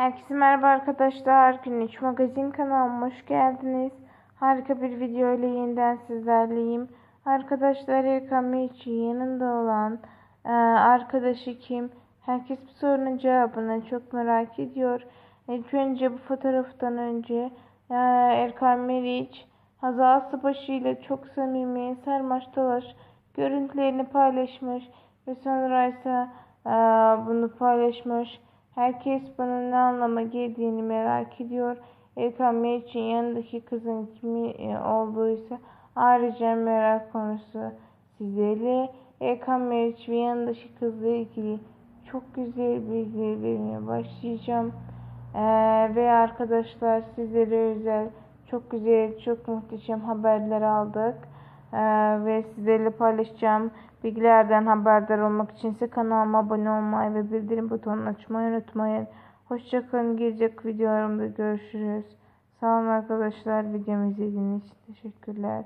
Herkese merhaba arkadaşlar. Günlük Magazin kanalıma hoş geldiniz. Harika bir video ile yeniden sizlerleyim. Arkadaşlar Erkan Meriç'in yanında olan e, arkadaşı kim? Herkes bu sorunun cevabını çok merak ediyor. İlk önce bu fotoğraftan önce e, Erkan Meriç Hazal Sıbaşı ile çok samimi sarmaş dolaş görüntülerini paylaşmış ve sonra ise e, bunu paylaşmış. Herkes bunun ne anlama geldiğini merak ediyor. Erkan Meriç'in yanındaki kızın kimi e, olduğuysa ayrıca merak konusu sizlerle Erkan Meriç ve yanındaki kızla ilgili çok güzel bilgiler vermeye başlayacağım. Ee, ve arkadaşlar sizlere özel çok güzel, çok muhteşem haberler aldık. Ee, ve sizlerle paylaşacağım bilgilerden haberdar olmak için ise kanalıma abone olmayı ve bildirim butonunu açmayı unutmayın. Hoşçakalın. Gelecek videolarımda görüşürüz. Sağ olun arkadaşlar. Videomu izlediğiniz için teşekkürler.